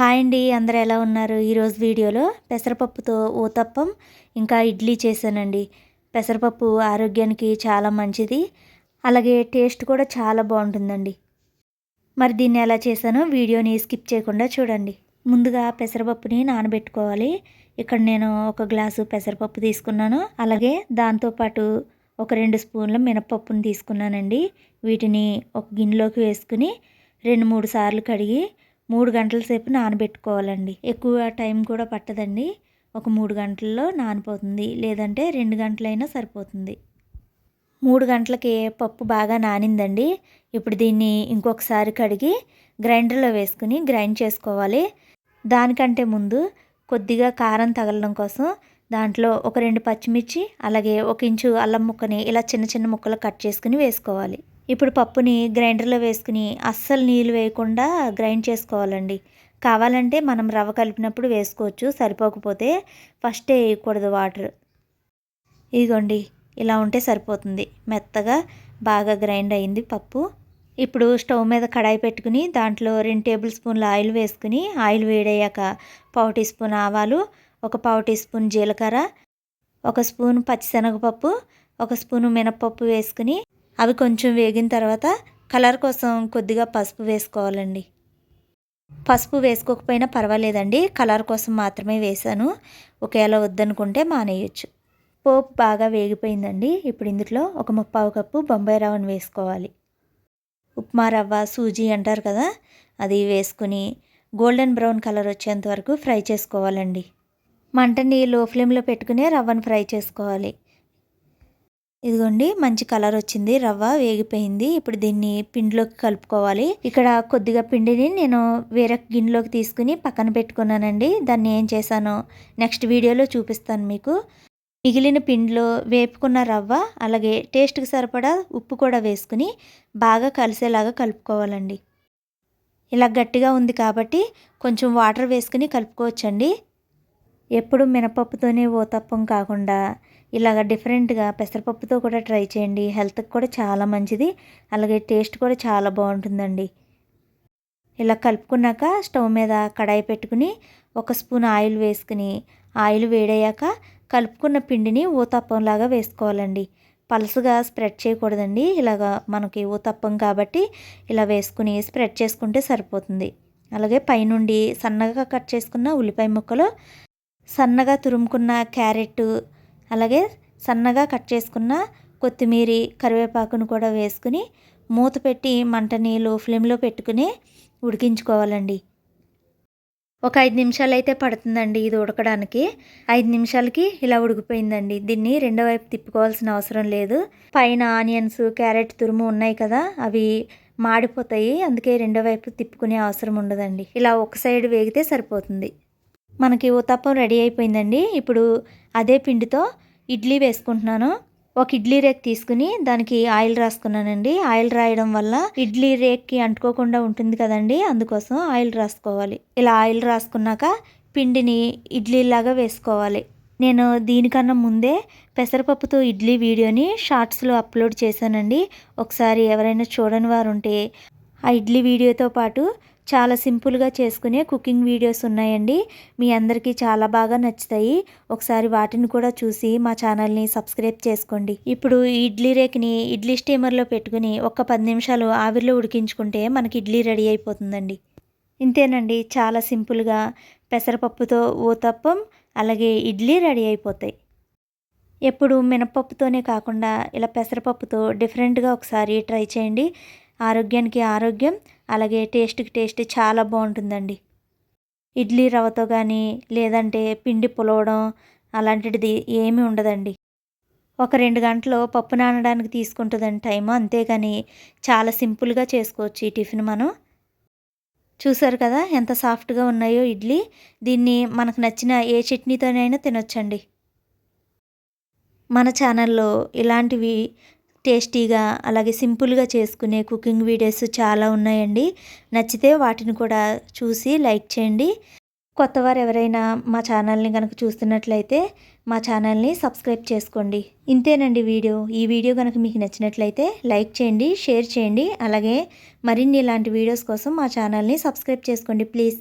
Hi అండి అందరు ఎలా ఉన్నారు? ఈరోజు వీడియోలో పెసరపప్పుతో ఊతప్పం ఇంకా ఇడ్లీ చేశానండి. పెసరపప్పు ఆరోగ్యానికి చాలా మంచిది అలాగే టేస్ట్ కూడా చాలా బాగుంటుందండి. మరి దీన్ని ఎలా చేశానో వీడియోని స్కిప్ చేయకుండా చూడండి. ముందుగా పెసరపప్పుని నానబెట్టుకోవాలి. ఇక్కడ నేను ఒక గ్లాసు పెసరపప్పు తీసుకున్నాను అలాగే దాంతోపాటు ఒక రెండు స్పూన్ల మినపప్పుని తీసుకున్నానండి. వీటిని ఒక గిన్నెలోకి వేసుకుని రెండు మూడు సార్లు కడిగి మూడు గంటల సేపు నానబెట్టుకోవాలండి. ఎక్కువ టైం కూడా పట్టదండి. ఒక మూడు గంటల్లో నానిపోతుంది. లేదంటే రెండు గంటలైనా సరిపోతుంది. మూడు గంటలకి పప్పు బాగా నానిందండి. ఇప్పుడు దీన్ని ఇంకొకసారి కడిగి గ్రైండర్లో వేసుకుని గ్రైండ్ చేసుకోవాలి. దానికంటే ముందు కొద్దిగా కారం తగలడం కోసం దాంట్లో ఒక రెండు పచ్చిమిర్చి అలాగే ఒక ఇంచు అల్లం ముక్కని ఇలా చిన్న చిన్న ముక్కలు కట్ చేసుకుని వేసుకోవాలి. ఇప్పుడు పప్పుని గ్రైండర్లో వేసుకుని అస్సలు నీళ్ళు వేయకుండా గ్రైండ్ చేసుకోవాలండి. కావాలంటే మనం రవ్వ కలిపినప్పుడు వేసుకోవచ్చు సరిపోకపోతే ఫస్టే వేయకూడదు వాటర్. ఇదిగోండి ఇలా ఉంటే సరిపోతుంది. మెత్తగా బాగా గ్రైండ్ అయింది పప్పు. ఇప్పుడు స్టవ్ మీద కడాయి పెట్టుకుని దాంట్లో రెండు టేబుల్ స్పూన్ల ఆయిల్ వేసుకుని ఆయిల్ వేడయ్యాక పావు టీ స్పూన్ ఆవాలు ఒక పావు టీ స్పూన్ జీలకర్ర ఒక స్పూన్ పచ్చిశనగపప్పు ఒక స్పూను మినప్పప్పు వేసుకుని అవి కొంచెం వేగిన తర్వాత కలర్ కోసం కొద్దిగా పసుపు వేసుకోవాలండి. పసుపు వేసుకోకపోయినా పర్వాలేదండి. కలర్ కోసం మాత్రమే వేసాను ఒకవేళ వద్దనుకుంటే మానేయచ్చు. పోపు బాగా వేగిపోయిందండి. ఇప్పుడు ఇందులో ఒక ముప్పావు కప్పు బొంబాయి రవ్వను వేసుకోవాలి. ఉప్మా రవ్వ సూజీ అంటారు కదా అది వేసుకుని గోల్డెన్ బ్రౌన్ కలర్ వచ్చేంత వరకు ఫ్రై చేసుకోవాలండి. మంటని లో ఫ్లేమ్లో పెట్టుకుని రవ్వను ఫ్రై చేసుకోవాలి. ఇదిగోండి మంచి కలర్ వచ్చింది రవ్వ వేగిపోయింది. ఇప్పుడు దీన్ని పిండిలోకి కలుపుకోవాలి. ఇక్కడ కొద్దిగా పిండిని నేను వేరే గిన్నెలోకి తీసుకుని పక్కన పెట్టుకున్నానండి. దాన్ని ఏం చేశానో నెక్స్ట్ వీడియోలో చూపిస్తాను మీకు. మిగిలిన పిండిలో వేపుకున్న రవ్వ అలాగే టేస్ట్కి సరిపడా ఉప్పు కూడా వేసుకుని బాగా కలిసేలాగా కలుపుకోవాలండి. ఇలా గట్టిగా ఉంది కాబట్టి కొంచెం వాటర్ వేసుకుని కలుపుకోవచ్చండి. ఎప్పుడు మినపప్పుతోనే ఓతప్పం కాకుండా ఇలాగ డిఫరెంట్గా పెసరపప్పుతో కూడా ట్రై చేయండి. హెల్త్కి కూడా చాలా మంచిది. అలాగే టేస్ట్ కూడా చాలా బాగుంటుందండి. ఇలా కలుపుకున్నాక స్టవ్ మీద కడాయి పెట్టుకుని ఒక స్పూన్ ఆయిల్ వేసుకుని ఆయిల్ వేడయ్యాక కలుపుకున్న పిండిని ఊతప్పంలాగా వేసుకోవాలండి. పలసగా స్ప్రెడ్ చేయకూడదండి. ఇలాగ మనకి ఊతప్పం కాబట్టి ఇలా వేసుకుని స్ప్రెడ్ చేసుకుంటే సరిపోతుంది. అలాగే పైనుండి సన్నగా కట్ చేసుకున్న ఉల్లిపాయ ముక్కలు సన్నగా తురుముకున్న క్యారెట్ అలాగే సన్నగా కట్ చేసుకున్న కొత్తిమీర కరివేపాకును కూడా వేసుకుని మూత పెట్టి మంటని లో ఫ్లేమ్లో పెట్టుకుని ఉడికించుకోవాలండి. ఒక ఐదు నిమిషాలు అయితే పడుతుందండి ఇది ఉడకడానికి. ఐదు నిమిషాలకి ఇలా ఉడికిపోయిందండి. దీన్ని రెండో వైపు తిప్పుకోవాల్సిన అవసరం లేదు. పైన ఆనియన్స్ క్యారెట్ తురుము ఉన్నాయి కదా అవి మాడిపోతాయి. అందుకే రెండో వైపు తిప్పుకునే అవసరం ఉండదండి. ఇలా ఒక సైడ్ వేగితే సరిపోతుంది. మనకి ఉతప్పం రెడీ అయిపోయిందండి. ఇప్పుడు అదే పిండితో ఇడ్లీ వేసుకుంటున్నాను. ఒక ఇడ్లీ రేక్ తీసుకుని దానికి ఆయిల్ రాసుకున్నానండి. ఆయిల్ రాయడం వల్ల ఇడ్లీ రేక్కి అంటుకోకుండా ఉంటుంది కదండి. అందుకోసం ఆయిల్ రాసుకోవాలి. ఇలా ఆయిల్ రాసుకున్నాక పిండిని ఇడ్లీలాగా వేసుకోవాలి. నేను దీనికన్నా ముందే పెసరపప్పుతో ఇడ్లీ వీడియోని షార్ట్స్లో అప్లోడ్ చేశానండి. ఒకసారి ఎవరైనా చూడని వారు ఉంటే ఆ ఇడ్లీ వీడియోతో పాటు చాలా సింపుల్గా చేసుకునే కుకింగ్ వీడియోస్ ఉన్నాయండి. మీ అందరికీ చాలా బాగా నచ్చుతాయి. ఒకసారి వాటిని కూడా చూసి మా ఛానల్ని సబ్స్క్రైబ్ చేసుకోండి. ఇప్పుడు ఇడ్లీ రేక్ని ఇడ్లీ స్టీమర్లో పెట్టుకుని ఒక పది నిమిషాలు ఆవిరిలో ఉడికించుకుంటే మనకి ఇడ్లీ రెడీ అయిపోతుందండి. ఇంతేనండి. చాలా సింపుల్గా పెసరపప్పుతో ఊతప్పం అలాగే ఇడ్లీ రెడీ అయిపోతాయి. ఎప్పుడు మినపప్పుతోనే కాకుండా ఇలా పెసరపప్పుతో డిఫరెంట్గా ఒకసారి ట్రై చేయండి. ఆరోగ్యానికి ఆరోగ్యం అలాగే టేస్ట్కి టేస్ట్ చాలా బాగుంటుందండి. ఇడ్లీ రవ్వతో కానీ లేదంటే పిండి పులవడం అలాంటిది ఏమీ ఉండదండి. ఒక రెండు గంటలు పప్పు నానడానికి తీసుకుంటుందండి టైం అంతేగాని చాలా సింపుల్గా చేసుకోవచ్చు ఈ టిఫిన్ మనం. చూసారు కదా ఎంత సాఫ్ట్గా ఉన్నాయో ఇడ్లీ. దీన్ని మనకు నచ్చిన ఏ చట్నీతోనైనా తినొచ్చండి. మన ఛానల్లో ఇలాంటివి టేస్టీగా అలాగే సింపుల్గా చేసుకునే కుకింగ్ వీడియోస్ చాలా ఉన్నాయండి. నచ్చితే వాటిని కూడా చూసి లైక్ చేయండి. కొత్తవారు ఎవరైనా మా ఛానల్ని కనుక చూస్తున్నట్లయితే మా ఛానల్ని సబ్స్క్రైబ్ చేసుకోండి. ఇంతేనండి వీడియో. ఈ వీడియో కనుక మీకు నచ్చినట్లయితే లైక్ చేయండి షేర్ చేయండి అలాగే మరిన్ని ఇలాంటి వీడియోస్ కోసం మా ఛానల్ని సబ్స్క్రైబ్ చేసుకోండి ప్లీజ్.